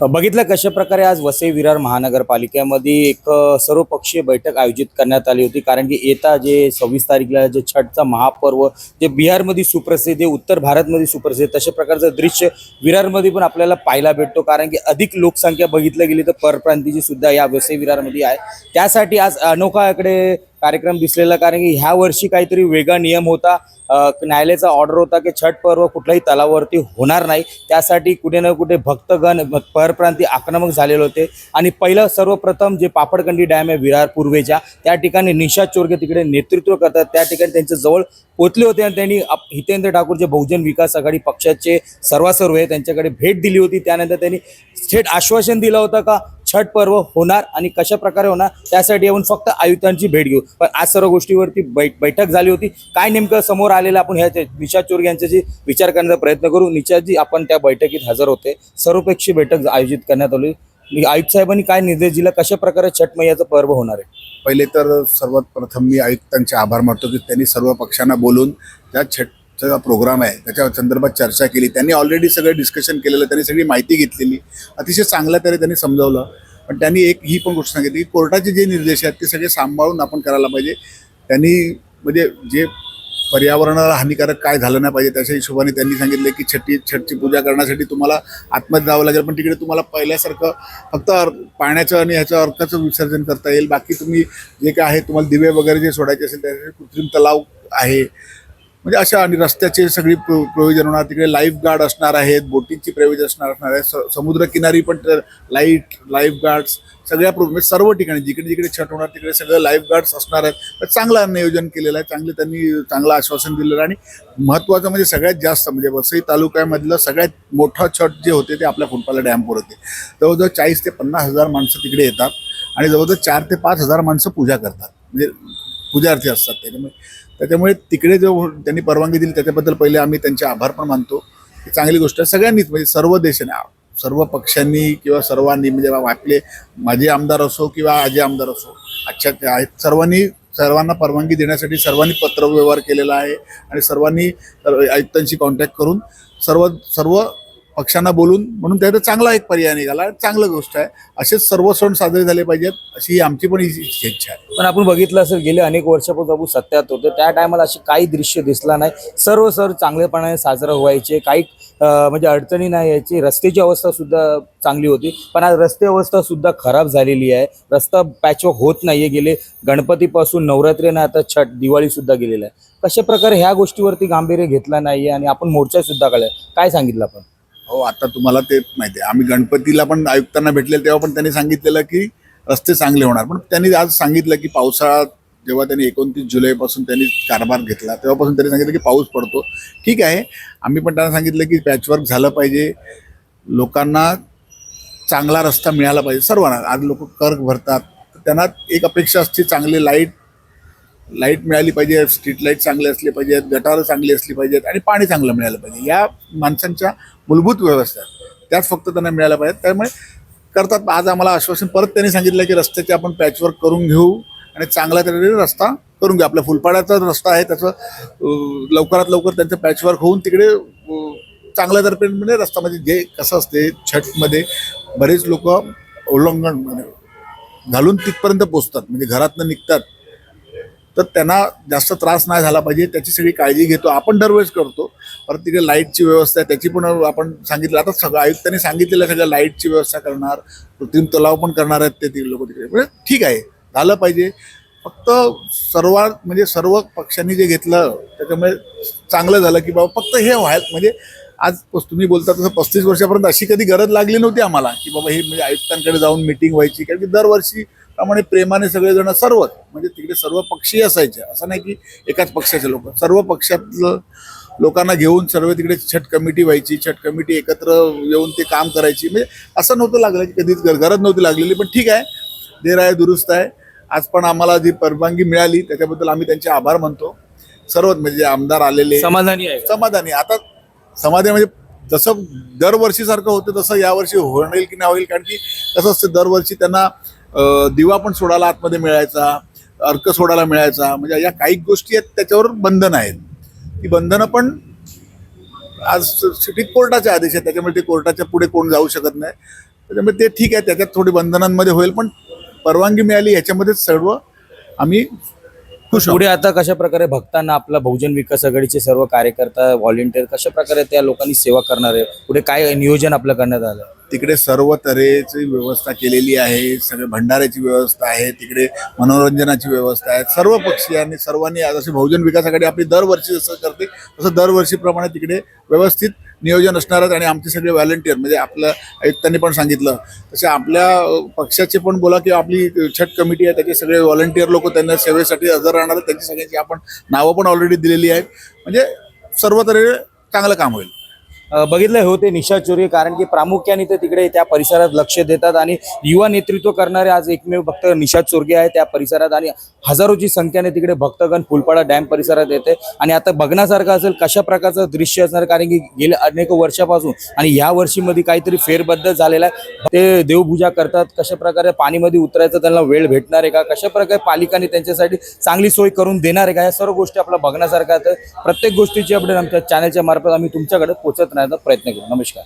बघितलं कशा प्रकारे आज वसई विरार महानगरपालिकेमध्ये एक सर्वपक्षीय बैठक आयोजित करण्यात आली होती. कारण की येता जे सव्वीस तारीखला जे छठचा महापर्व जे बिहारमध्ये सुप्रसिद्ध आहे उत्तर भारतमध्ये सुप्रसिद्ध तशा प्रकारचं दृश्य विरारमध्ये पण आपल्याला पाहायला भेटतो. कारण की अधिक लोकसंख्या बघितलं गेली तर परप्रांतीची सुद्धा या वसई विरारमध्ये आहे. त्यासाठी आज अनोखाकडे कार्यक्रम दिसलेला कारण की ह्या वर्षी काहीतरी वेगळा नियम होता. न्यायालयाचा ऑर्डर होता की छठ पर्व कुठल्याही तलावावरती होणार नाही. त्यासाठी कुठे ना कुठे भक्तगण परप्रांती आक्रमक झालेले होते. आणि पहिलं सर्वप्रथम जे पापडकंडी डॅम आहे विरार पूर्वेच्या त्या ठिकाणी निषाद चोरगे तिकडे नेतृत्व करतात. त्या ठिकाणी त्यांच्या जवळ पोचले होते आणि त्यांनी हितेंद्र ठाकूर जे बहुजन विकास आघाडी पक्षाचे सर्वासर्व आहे त्यांच्याकडे भेट दिली होती. त्यानंतर त्यांनी थेट आश्वासन दिलं होतं का छठ पर्व होणार आणि कशा प्रकारे होणार त्यासाठी येऊन फक्त आयुक्तांची भेट घेऊ. पण आज सर्व गोष्टीवरती बैठ बैठक झाली होती. काय नेमकं समोर आलेलं आपण ह्या निशा चोरगे यांच्याशी विचार करण्याचा प्रयत्न करू. निशाजी आपण त्या बैठकीत हजर होते. सर्वपेक्षी बैठक आयोजित करण्यात आली. आयुक्त साहेबांनी काय निर्देश दिला? कशा प्रकारे छठ मैयाचं पर्व होणार आहे? पहिले तर सर्वात प्रथम मी आयुक्तांचे आभार मानतो की त्यांनी सर्व पक्षांना बोलून त्या छठ छठचा प्रोग्राम आहे त्याच्या संदर्भात चर्चा केली. त्यांनी ऑलरेडी सगळं डिस्कशन केलेलं त्यांनी सगळी माहिती घेतलेली. अतिशय चांगल्या तऱ्हे त्यांनी समजावलं. पण त्यांनी एक ही पण गोष्ट सांगितली की कोर्टाचे जे निर्देश आहेत ते सगळे सांभाळून आपण करायला पाहिजे. त्यांनी म्हणजे जे पर्यावरणाला हानिकारक काय झालं नाही पाहिजे त्याच्या हिशोबाने त्यांनी सांगितलं की छठी छठची पूजा करण्यासाठी तुम्हाला आतमध्ये जावं लागेल पण तिकडे तुम्हाला पहिल्यासारखं फक्त पाण्याचं आणि ह्याचं अर्थाचं विसर्जन करता येईल. बाकी तुम्ही जे काय आहे तुम्हाला दिवे वगैरे जे सोडायचे असेल त्यासाठी कृत्रिम तलाव आहे. म्हणजे अशा आणि रस्त्याचे सगळी प्रयोजन होणार तिकडे लाईफ गार्ड असणार आहेत बोटिंगची प्रयोजन असणार असणार आहे समुद्रकिनारी पण लाइट लाईफ गार्ड्स सगळ्या प्रो म्हणजे सर्व ठिकाणी जिकडे जिकडे छट होणार तिकडे सगळं लाईफ गार्ड्स असणार आहेत. तर चांगलं नियोजन केलेलं आहे चांगले त्यांनी चांगलं आश्वासन दिलेलं आहे. आणि महत्त्वाचं म्हणजे सगळ्यात जास्त म्हणजे वसई तालुक्यामधलं सगळ्यात मोठं छट जे होते ते आपल्या फुटपाला डॅमवर होते. जवळजवळ चाळीस ते पन्नास हजार माणसं तिकडे येतात आणि जवळजवळ चार ते पाच हजार माणसं पूजा करतात. म्हणजे पूजार्थी असतात त्याच्यामुळे त्याच्यामुळे तिकडे जो त्यांनी परवानगी दिली त्याच्याबद्दल पहिले आम्ही त्यांचे आभार पण मानतो. ही चांगली गोष्ट आहे. सगळ्यांनीच म्हणजे सर्व देशाने सर्व पक्षांनी किंवा सर्वांनी म्हणजे आपले माजी आमदार असो किंवा आजी आमदार असो अच्छा ते आहेत. सर्वांनी सर्वांना परवानगी देण्यासाठी सर्वांनी पत्रव्यवहार केलेला आहे आणि सर्वांनी आयुक्तांशी कॉन्टॅक्ट करून सर्व सर्व पक्षांना बोलून म्हणून त्याचा चांगला एक पर्याय निघाला. चांगलं गोष्ट आहे. असेच सर्व सण साजरे झाले पाहिजेत अशी आमची पण ही इच्छा आहे. पण आपण बघितलं असेल गेले अनेक वर्षापासून आपण सत्यात होतो. त्या टायमाला अशी काही दृश्य दिसला नाही. सर्व सर चांगलेपणाने साजरं व्हायचे. काही म्हणजे अडचणी नाही यायची. रस्त्याची अवस्था सुद्धा चांगली होती. पण आज रस्ते अवस्था सुद्धा खराब झालेली आहे. रस्ता पॅचवर्क होत नाहीये. गेले गणपतीपासून नवरात्रीने आता छठ दिवाळी सुद्धा गेलेला आहे. कशा प्रकारे ह्या गोष्टीवरती गांभीर्य घेतला नाहीये आणि आपण मोर्चा सुद्धा काढला काय सांगितलं आपण? हो आता तुम्हाला ते माहिती आहे. आम्ही गणपतीला पण आयुक्तांना भेटले तेव्हा पण त्यांनी सांगितलेलं की रस्ते चांगले होणार. पण त्यांनी आज सांगितलं की पावसाळा जेव्हा त्यांनी एकोणतीस जुलैपासून त्यांनी कारभार घेतला तेव्हापासून त्यांनी सांगितलं की पाऊस पडतो. ठीक आहे आम्ही पण त्यांना सांगितलं की पॅचवर्क झालं पाहिजे. लोकांना चांगला रस्ता मिळाला पाहिजे. सर्वांना. आज लोक कर्क भरतात. त्यांना एक अपेक्षा असते चांगले लाइट लाइट मिळाली पाहिजे स्ट्रीट लाइट चांगले असले पाहिजेत गटारं चांगली असली पाहिजेत आणि पाणी चांगलं मिळालं पाहिजे. या माणसांच्या मूलभूत व्यवस्था आहेत. त्याच फक्त त्यांना मिळाल्या पाहिजेत. त्यामुळे करतात. आज आम्हाला आश्वासन परत त्यांनी सांगितलं की रस्त्याचे आपण पॅचवर्क करून घेऊ आणि चांगल्या तऱ्हेने रस्ता करून घेऊ. आपल्या फुलपाड्याचा रस्ता आहे त्याचं लवकरात लवकर त्यांचं पॅचवर्क होऊन तिकडे अं, चांगल्या तर्फे रस्ता म्हणजे जे कसं असते छटमध्ये बरेच लोक उल्लंघन म्हणजे घालून तिथपर्यंत पोचतात. म्हणजे घरातनं निघतात. तर त्यांना जास्त त्रास नाही झाला पाहिजे त्याची सगळी काळजी घेतो. आपण दरवेळेस करतो. परत तिकडे लाईटची व्यवस्था आहे त्याची पण आपण सांगितलं. आता सगळं आयुक्तांनी सांगितलेलं सगळं लाईटची व्यवस्था करणार कृत्रिम तलाव पण करणार आहेत ते तिकडे लोक तिकडे. म्हणजे ठीक आहे झालं पाहिजे. फक्त सर्वात म्हणजे सर्व पक्षांनी जे घेतलं त्याच्यामुळे चांगलं झालं की बाबा फक्त हे व्हायला म्हणजे आज तुम्ही बोलता तसं पस्तीस वर्षापर्यंत अशी कधी गरज लागली नव्हती आम्हाला की बाबा हे म्हणजे आयुक्तांकडे जाऊन मिटिंग व्हायची. कारण की दरवर्षी प्रमाणे प्रेमाने सगळेजण सर्व म्हणजे तिकडे सर्व पक्षीय असायचे. असं नाही की एकाच पक्षाचे लोक. सर्व पक्षातलं लोकांना घेऊन सर्व तिकडे छठ कमिटी व्हायची छठ कमिटी एकत्र येऊन ते काम करायची. म्हणजे असं नव्हतं लागलं की कधीच गर- गरज नव्हती लागलेली पण ठीक आहे. देर आहे दुरुस्त आहे. आज पण आम्हाला जी परवानगी मिळाली त्याच्याबद्दल आम्ही त्यांचे आभार मानतो. सर्व म्हणजे आमदार आलेले. समाधानी आहे. समाधानी. आता समाधान म्हणजे जसं दरवर्षी सारखं होतं तसं यावर्षी होईल की नाही होईल कारण की कसं असतं दरवर्षी त्यांना दिवा पण सोडायला आतमध्ये मिळायचा अर्क सोडायला मिळायचा म्हणजे या काही गोष्टी आहेत त्याच्यावर बंधन आहेत. ती बंधनं पण आज सिटी कोर्टाचे आदेश आहेत त्याच्यामुळे ते कोर्टाच्या पुढे कोण जाऊ शकत नाही. त्याच्यामुळे ते ठीक आहे त्याच्यात थोडी बंधनांमध्ये होईल पण परवानगी मिळाली याच्यामध्येच सर्व आम्ही पुढे आता कशा प्रकारे भक्तांना आपला बहुजन विकास आघाडीचे सर्व कार्यकर्ता व्हॉलेंटियर कशा प्रकारे त्या लोकांनी सेवा करणार आहे? पुढे काय नियोजन आपलं करण्यात आलं? तिकडे सर्व तऱ्हेची व्यवस्था केलेली आहे सगळे भंडाऱ्याची व्यवस्था आहे तिकडे मनोरंजनाची व्यवस्था आहे. सर्व पक्षीयांनी सर्वांनी आज अशी बहुजन विकास आघाडी आपली दरवर्षी जसं करते तसं दरवर्षीप्रमाणे तिकडे व्यवस्थित नियोजन असणार आहेत आणि आमचे सगळे व्हॉलेंटियर म्हणजे आपलं आयुक्तांनी पण सांगितलं. तसे आपल्या पक्षाचे पण बोला की आपली छट कमिटी आहे त्याचे सगळे व्हॉलेंटियर लोक त्यांना सेवेसाठी हजर राहणार आहेत. त्यांची सगळ्यांची आपण नावं पण ऑलरेडी दिलेली आहेत. म्हणजे सर्व तऱ्हे चांगलं काम होईल. बघितलं होते निशा चोरी कारण की प्रामुख्याने ते तिकडे त्या परिसरात लक्ष देतात आणि युवा नेतृत्व करणारे आज एकमेव भक्त निशा चोरगे आहे त्या परिसरात आणि हजारोची संख्येने तिकडे भक्तगण फुलपाडा डॅम परिसरात येते. आणि आता बघण्यासारखं असेल कशा प्रकारचं दृश्य असणार कारण की गेल्या अनेक वर्षापासून आणि या वर्षीमध्ये काहीतरी फेरबद्दल झालेला आहे. ते देवपूजा करतात कशा प्रकारे पाणीमध्ये उतरायचं त्यांना वेळ भेटणार आहे का कशा प्रकारे पालिकाने त्यांच्यासाठी चांगली सोय करून देणार आहे का या सर्व गोष्टी आपल्या बघण्यासारख्या प्रत्येक गोष्टीची अपडेट आमच्या चॅनलच्या मार्फत आम्ही तुमच्याकडे पोहोचत राहण्याचा प्रयत्न करू नमस्कार.